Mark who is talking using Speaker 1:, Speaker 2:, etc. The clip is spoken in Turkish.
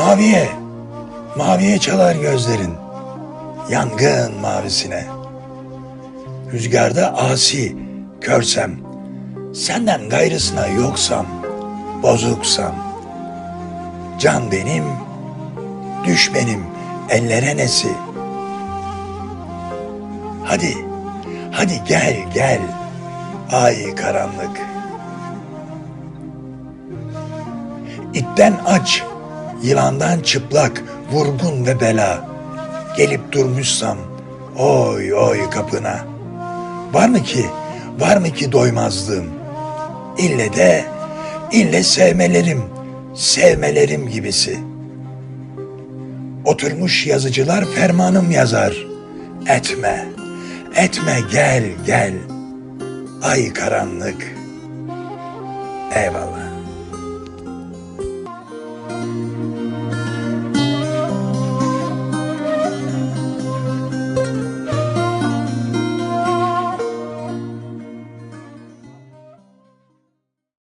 Speaker 1: Maviye, maviye çalar gözlerin. Yangın mavisine. Rüzgarda asi, körsem. Senden gayrısına yoksam, bozuksam. Can benim, düş benim, ellere nesi. Hadi, hadi gel gel. Ay karanlık. İtten aç, yılandan çıplak, vurgun ve bela. Gelip durmuşsam, oy oy kapına. Var mı ki, var mı ki doymazlığım? İlle de, ille sevmelerim, sevmelerim gibisi. Oturmuş yazıcılar fermanım yazar. Etme, etme gel gel. Ay karanlık. Eyvallah.